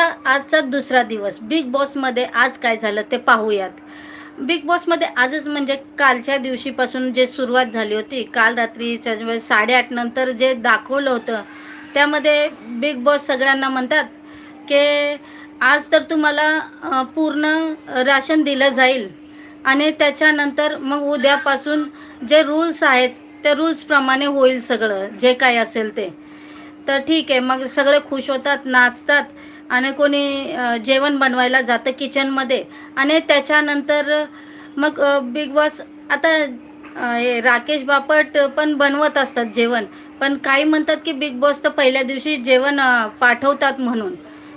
आता आजचा दुसरा दिवस. बिग बॉसमध्ये आज काय झालं ते पाहूयात. बिग बॉसमध्ये आजच म्हणजे कालच्या दिवशीपासून जे सुरुवात झाली होती काल रात्रीच्या साडेआठ नंतर जे दाखवलं होतं त्यामध्ये बिग बॉस सगळ्यांना म्हणतात की आज तर तुम्हाला पूर्ण राशन दिलं जाईल. आणि त्याच्यानंतर मग उद्यापासून जे रूल्स आहेत त्या रूल्सप्रमाणे होईल सगळं जे काय असेल ते. तर ठीक आहे मग सगळे खुश होतात नाचतात. आणि कोणी जेवण बनवायला जातं किचनमध्ये. आणि त्याच्यानंतर मग बिग बॉस आता हे राकेश बापट पण बनवत असतात जेवण. पण काही म्हणतात की बिग बॉस तर पहिल्या दिवशी जेवण पाठवतात म्हणून.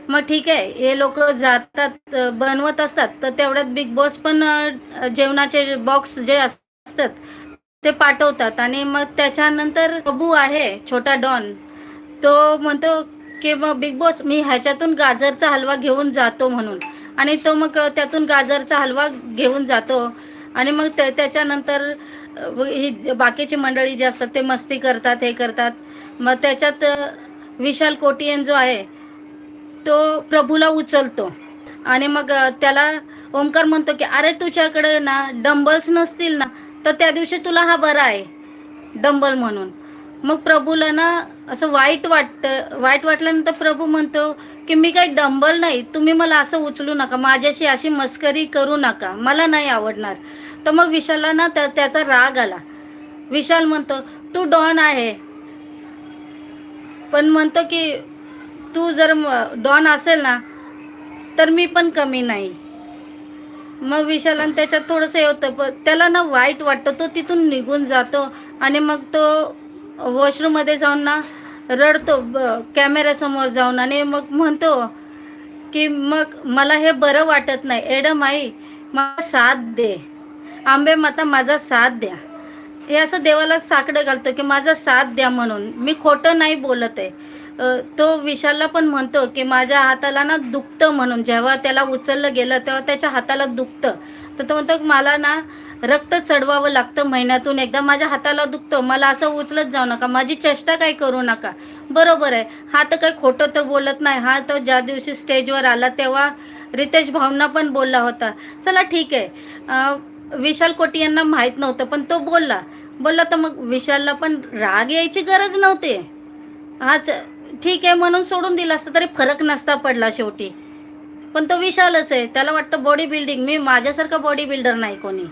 मग ठीक आहे हे लोक जातात बनवत असतात. तर तेवढ्यात बिग बॉस पण जेवणाचे बॉक्स जे असतात ते पाठवतात. आणि मग त्याच्यानंतर बबू आहे छोटा डॉन. तो म्हणतो की मग बिग बॉस मी ह्याच्यातून गाजरचा हलवा घेऊन जातो म्हणून. आणि तो मग त्यातून गाजरचा हलवा घेऊन जातो. आणि मग त्याच्यानंतर ही बाकीची मंडळी जी असतात ते मस्ती करतात हे करतात. मग त्याच्यात विशाल कोटियन जो आहे तो प्रभूला उचलतो. आणि मग त्याला ओंकार म्हणतो की अरे तुझ्याकडे ना डंबल्स नसतील ना तर त्या दिवशी तुला हा बरा आहे. डंबल म्हणून. मग प्रभूला ना असं वाईट वाटतं. वाईट वाटल्यानंतर प्रभू म्हणतो की मी काही डंबल नाही तुम्ही मला असं उचलू नका माझ्याशी अशी मस्करी करू नका मला नाही आवडणार. तर मग विशालला ना त्या त्याचा राग आला. विशाल म्हणतो तू डॉन आहे. पण म्हणतो की तू जर डॉन असेल ना तर मी पण कमी नाही. मग विशालान त्याच्यात थोडंसं हे होतं पण त्याला ना वाईट वाटतं तो तिथून निघून जातो आणि मग तो वॉशरूममध्ये जाऊन ना रडतो ब- कॅमेऱ्यासमोर जाऊन. आणि मग म्हणतो की मग मला हे बरं वाटत नाही. एडम आई मला साथ दे. आंबे माता माझा साथ द्या. हे असं देवाला साकडं घालतो की माझा साथ द्या म्हणून. मी खोटं नाही बोलत आहे. तो विशालला पण म्हणतो की माझ्या हाताला ना दुखतं म्हणून. जेव्हा त्याला उचललं गेलं तेव्हा त्याच्या हाताला दुखतं. तर तो म्हणतो मला ना रक्त चढवावं लागतं महिन्यातून एकदा. माझ्या हाताला दुखतं. मला असं उचलत जाऊ नका. माझी चेष्टा काही करू नका. बरोबर आहे. हा तर काही खोटं तर बोलत नाही. हा तो ज्या दिवशी स्टेजवर आला तेव्हा रितेश भाऊंना पण बोलला होता. चला ठीक आहे. विशाल कोटी यांना माहीत नव्हतं पण तो बोलला. बोलला तर मग विशालला पण राग यायची गरज नव्हती. हाच ठीक आहे म्हणून सोडून दिला असता तरी फरक नसता पडला शेवटी. पण तो विशालच आहे. त्याला वाटतं बॉडी बिल्डिंग मी माझ्यासारखा बॉडी बिल्डर नाही कोणी.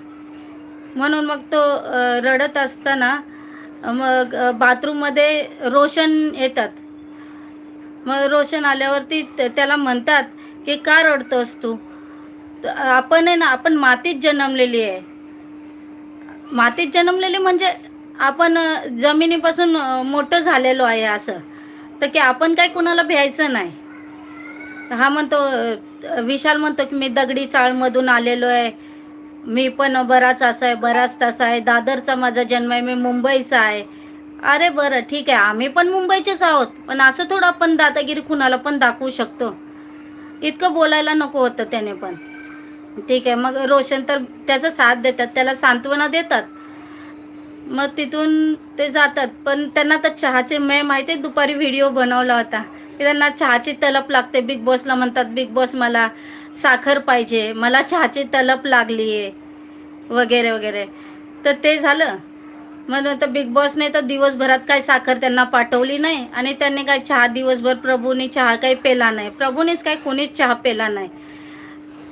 म्हणून मग तो रडत असताना मग बाथरूममध्ये रोशन येतात. मग रोशन आल्यावरती त्याला म्हणतात की का रडतोस तू? आपण आहे ना आपण मातीत जन्मलेली आहे. मातीत जन्मलेली म्हणजे आपण जमिनीपासून मोठं झालेलो आहे असं. तर की आपण काय कुणाला भ्यायचं नाही. हा म्हणतो विशाल म्हणतो की मी दगडी चाळमधून आलेलो आहे. मी पण बराच असा आहे बराच तसा आहे. दादरचा माझा जन्म आहे मी मुंबईचा आहे. अरे बरं ठीक आहे. आम्ही पण मुंबईचेच आहोत. पण असं थोडं आपण दादागिरी कुणाला पण दाखवू शकतो. इतकं बोलायला नको होतं त्याने पण. ठीक आहे. मग रोशन तर त्याचा साथ देतात. त्याला सांत्वना देतात. मग तिथून ते जातात. पण त्यांना तर चहाचे मे माहिती आहे दुपारी व्हिडिओ बनवला होता. की त्यांना चहाची तलप लागते. बिग बॉसला म्हणतात बिग बॉस मला साखर पाहिजे. मला चहाची तलप लागली आहे. वगैरे वगैरे. तर ते झालं. मग नंतर बिग बॉसने तर दिवसभरात काय साखर त्यांना पाठवली नाही आणि त्यांनी काय चहा दिवसभर प्रभूने चहा काही पेला नाही. प्रभूनेच काय कोणीच चहा पेला नाही.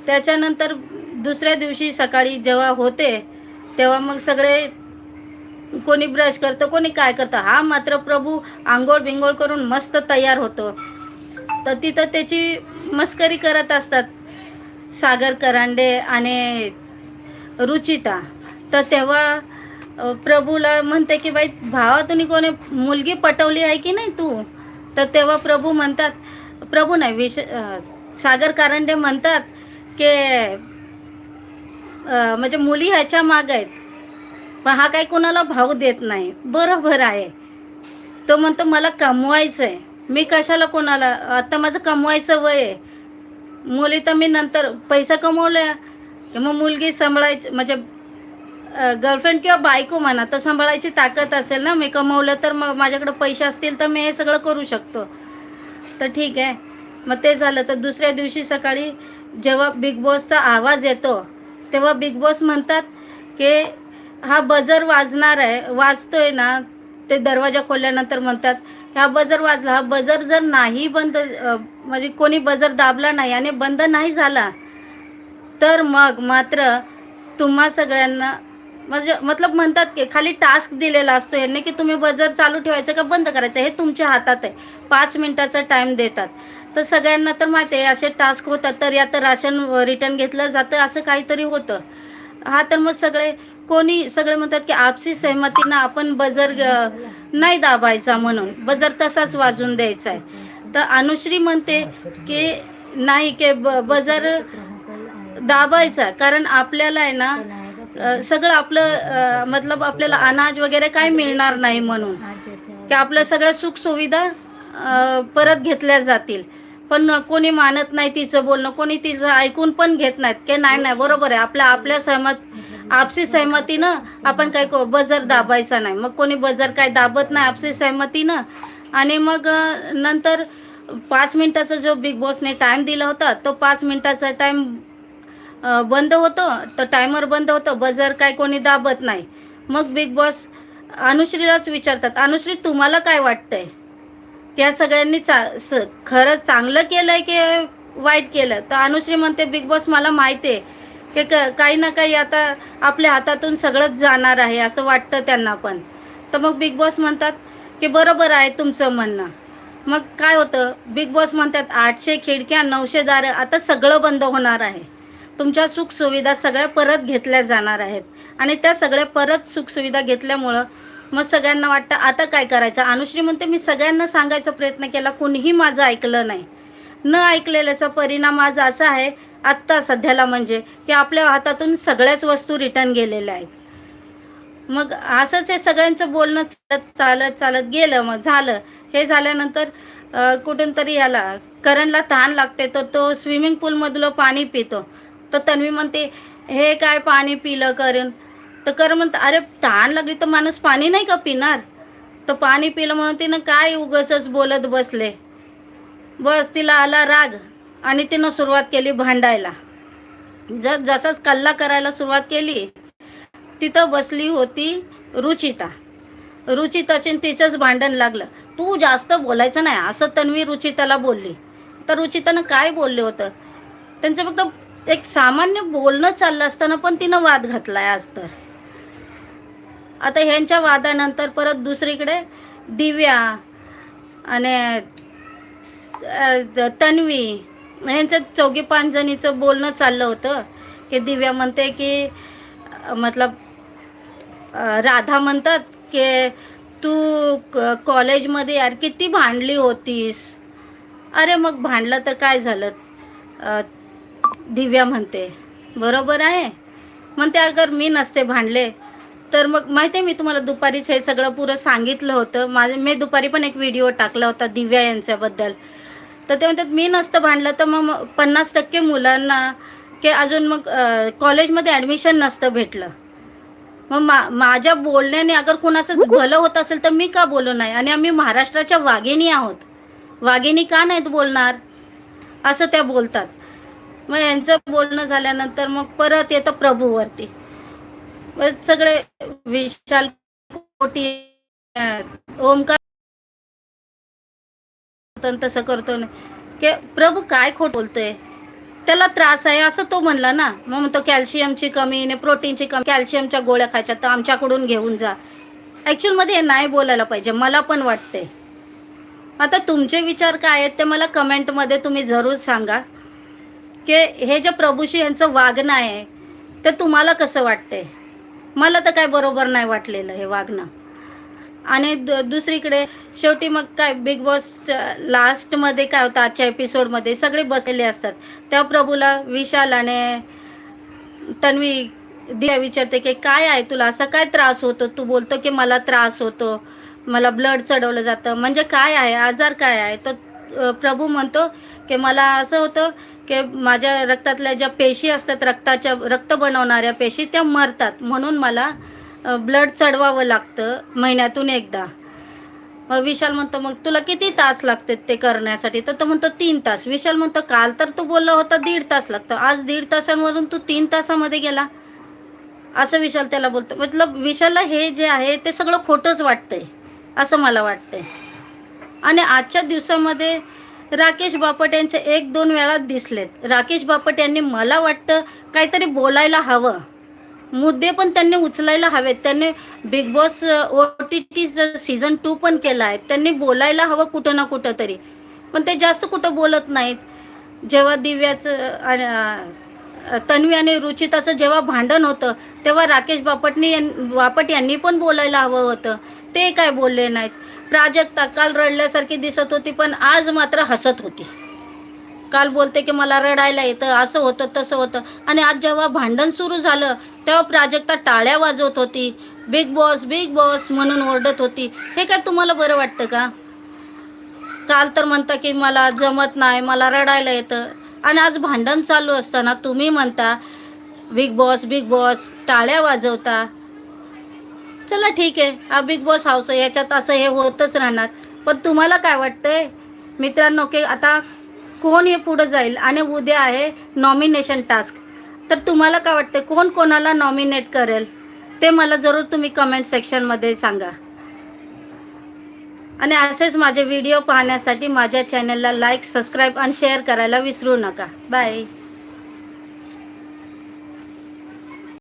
त्याच्यानंतर दुसऱ्या दिवशी सकाळी जेव्हा होते तेव्हा मग सगळे कोणी ब्रश करतं कोणी काय करतं. हा मात्र प्रभू आंघोळ बिंघोळ करून मस्त तयार होतो. तर तिथं त्याची मस्करी करत असतात सागर करांडे आणि रुचिता. तर तेव्हा प्रभूला म्हणते की बाई भावा तुम्ही कोणी मुलगी पटवली आहे की नाही तू? तर तेव्हा प्रभू म्हणतात प्रभू नाही विश सागर कारंडे म्हणतात की म्हणजे मुली ह्याच्या माग आहेत. पण हा काही कोणाला भाव देत नाही. बरोबर आहे. तो म्हणतो मला कमवायचं आहे मी कशाला कोणाला आता माझं कमवायचं वय आहे. मुली तर मी नंतर पैसा कमवल्या की मग मुलगी सांभाळायची म्हणजे गर्लफ्रेंड किंवा बायको म्हणा तर सांभाळायची ताकद असेल ना मी कमवलं तर मग माझ्याकडे पैसे असतील तर मी हे सगळं करू शकतो. तर ठीक आहे. मग ते झालं. तर दुसऱ्या दिवशी सकाळी जेव्हा बिग बॉसचा आवाज येतो तेव्हा बिग बॉस म्हणतात की हा बजर वाजणार आहे. वाजतोय ना ते दरवाजा खोलल्यानंतर म्हणतात हा बजर वाजला. हा बजर जर नाही बंद म्हणजे कोणी बजर दाबला नाही आणि बंद नाही झाला तर मग मात्र तुम्हा सगळ्यांना म्हणजे मतलब म्हणतात की खाली टास्क दिलेला असतो यांनी की तुम्ही बजर चालू ठेवायचं का बंद करायचं हे तुमच्या हातात आहे. पाच मिनिटाचा टाईम देतात. तर सगळ्यांना तर माहिती आहे असे टास्क होतात तर या तर राशन रिटर्न घेतलं जातं असं काहीतरी होतं. हा तर मग सगळे कोणी सगळे म्हणतात की आपसी सहमतीनं आपण बजर नाही दाबायचा म्हणून बजर तसाच वाजून द्यायचा आहे. तर अनुश्री म्हणते की नाही की ब बजर दाबायचा कारण आपल्याला आहे ना सगळं आपलं मतलब आपल्याला अनाज वगैरे काय मिळणार नाही म्हणून. की आपल्या सगळ्या सुखसुविधा परत घेतल्या जातील. पण कोणी मानत नाही तिचं बोलणं कोणी तिचं ऐकून पण घेत नाहीत. की नाही नाही बरोबर आहे. आपल्या आपल्या सहमत आपसी सहमतीनं आपण काय को- बजर दाबायचा नाही. मग कोणी बजर काय दाबत नाही आपसी सहमतीनं आणि मग नंतर पाच मिनिटाचा जो बिग बॉसने टाईम दिला होता तो पाच मिनिटाचा टाईम बंद होतो. तर टायमर बंद होतं बजर काय कोणी दाबत नाही. मग बिग बॉस अनुश्रीलाच विचारतात अनुश्री तुम्हाला काय वाटतंय? या सगळ्यांनी चा स खरं चांगलं केलं आहे की वाईट केलं? तर अनुश्री म्हणते बिग बॉस मला माहिती आहे. की क काही ना काही आता आपल्या हातातून सगळंच जाणार आहे असं वाटतं त्यांना पण. तर मग बिग बॉस म्हणतात की बरोबर आहे तुमचं म्हणणं. मग काय होतं? बिग बॉस म्हणतात आठशे खिडक्या नऊशे दारं आता सगळं बंद होणार आहे. तुमच्या सुखसुविधा सगळ्या परत घेतल्या जाणार आहेत. आणि त्या सगळ्या परत सुखसुविधा घेतल्यामुळं मग सगळ्यांना वाटतं आता काय करायचं? अनुश्री म्हणते मी सगळ्यांना सांगायचा प्रयत्न केला कुणीही माझं ऐकलं नाही. न ऐकलेल्याचा परिणाम आज असा आहे आत्ता सध्याला म्हणजे की आपल्या हातातून सगळ्याच वस्तू रिटर्न गेलेल्या आहेत. मग असंच हे सगळ्यांचं बोलणं चालत चालत चालत गेलं मग झालं. हे झाल्यानंतर कुठून तरी ह्याला करणला तहान लागते. तर तो स्विमिंग पूलमधलं पाणी पितो. तर तन्वी म्हणते हे काय पाणी पिलं करण? तर करण म्हणतं अरे तहान लागली तर माणूस पाणी नाही का पिणार? तर पाणी पिलं म्हणून तिनं काय उगच बोलत बसले. बस तिला आला राग. आणि तिनं सुरुवात केली भांडायला. ज जसाच कल्ला करायला सुरुवात केली तिथं बसली होती रुचिता. रुचिताचे तिचंच भांडण लागलं. तू जास्त बोलायचं नाही असं तन्वी रुचिताला बोलली. तर रुचितानं काय बोलले होतं? त्यांचं फक्त एक सामान्य बोलणं चाललं असताना पण तिनं वाद घातलाय आज तर. आता ह्यांच्या वादानंतर परत दुसरीकडे दिव्या आणि तन्वी ह्यांचं चौघी पाच जणीचं बोलणं चाललं होतं. की दिव्या म्हणते की मतलब राधा म्हणतात की तू क- कॉलेजमध्ये यार किती भांडली होतीस. अरे मग भांडलं तर काय झालं? दिव्या म्हणते. बरोबर आहे. म्हणते अगर मी नसते भांडले तर मग माहिती आहे मी तुम्हाला दुपारीच हे सगळं पुरं सांगितलं होतं. माझे मी दुपारी पण एक व्हिडिओ टाकला होता दिव्या यांच्याबद्दल. तर ते म्हणतात मी नसतं भांडलं तर मग पन्नास टक्के मुलांना की अजून मग कॉलेजमध्ये ॲडमिशन नसतं भेटलं. मग मा माझ्या बोलण्याने अगर कोणाचं भलं होत असेल तर मी का बोलू नाही? आणि आम्ही महाराष्ट्राच्या वाघिणी आहोत. वाघिणी का नाहीत बोलणार? असं त्या बोलतात. मग यांचं बोलणं झाल्यानंतर मग परत येतं प्रभूवरती. सगळे विशाल कोटी ओमकार तन तसं करतो न की प्रभू काय खोट बोलतोय? त्याला त्रास आहे असं तो म्हणला ना. मग म्हणतो कॅल्शियमची कमी ने प्रोटीनची कमी कॅल्शियमच्या गोळ्या खायच्या तर आमच्याकडून घेऊन जा. ॲक्च्युअलमध्ये हे नाही बोलायला पाहिजे मला पण वाटते आता तुमचे विचार काय आहेत ते मला कमेंटमध्ये तुम्ही जरूर सांगा. की हे जे प्रभूशी यांचं वागणं आहे ते तुम्हाला कसं वाटतंय? मला तर काय बरोबर नाही वाटलेलं हे वागणं. आणि दु दुसरीकडे शेवटी मग काय बिग बॉस लास्टमध्ये काय होतं? आजच्या एपिसोडमध्ये सगळे बसलेले असतात. त्या प्रभूला विशाल आणि तन्वी दिया विचारते की काय आहे तुला? असा काय त्रास होतो? तू बोलतो की मला त्रास होतो. मला ब्लड चढवलं जातं. म्हणजे काय आहे? आजार काय आहे? तर प्रभू म्हणतो की मला असं होतं की माझ्या रक्तातल्या ज्या पेशी असतात रक्ताच्या रक्त बनवणाऱ्या पेशी त्या मरतात. म्हणून मला ब्लड चढवावं लागतं महिन्यातून एकदा. मग विशाल म्हणतो मग तुला किती तास लागतात ते करण्यासाठी? तर तो म्हणतो तीन तास. विशाल म्हणतो काल तर तू बोलला होता दीड तास लागतो. आज दीड तासांवरून तू तीन तासामध्ये गेला. असं विशाल त्याला बोलतो. मतलब विशालला हे जे आहे ते सगळं खोटंच वाटतंय असं मला वाटतंय. आणि आजच्या दिवसामध्ये राकेश बापट यांचे एक दोन वेळा दिसलेत. राकेश बापट यांनी मला वाटतं काहीतरी बोलायला हवं. मुद्दे पण त्यांनी उचलायला हवेत. त्यांनी Bigg Boss O T T season two पण केला आहे त्यांनी बोलायला हवं कुठं ना कुठं तरी. पण ते जास्त कुठं बोलत नाहीत. जेव्हा दिव्याचं तन्वी आणि रुचिताचं जेव्हा भांडण होतं तेव्हा राकेश बापटनी बापट यांनी पण बोलायला हवं होतं. ते काय बोलले नाहीत. प्राजक्ता काल रडल्यासारखी दिसत होती पण आज मात्र हसत होती. काल बोलते की मला रडायला येतं. असं होतं तसं होतं. आणि आज जेव्हा भांडण सुरू झालं तेव्हा प्राजक्ता टाळ्या वाजवत होती. बिग बॉस बिग बॉस म्हणून ओरडत होती. हे काय तुम्हाला बरं वाटतं का? काल तर म्हणता की मला जमत नाही मला रडायला येतं. आणि आज भांडण चालू असताना तुम्ही म्हणता बिग बॉस बिग बॉस टाळ्या वाजवता. चला ठीक आहे हा बिग बॉस हाऊस आहे याच्यात असं हे होतच राहणार. पण तुम्हाला काय वाटतंय? मित्रांनो की आता कोण हे पुढं जाईल? आणि उद्या आहे नॉमिनेशन टास्क तर तुम्हाला काय वाटतं कोण कोणाला नॉमिनेट करेल? ते मला जरूर तुम्ही कमेंट सेक्शनमध्ये सांगा. आणि असेच माझे व्हिडिओ पाहण्यासाठी माझ्या चॅनलला लाईक सबस्क्राईब आणि शेअर करायला विसरू नका. बाय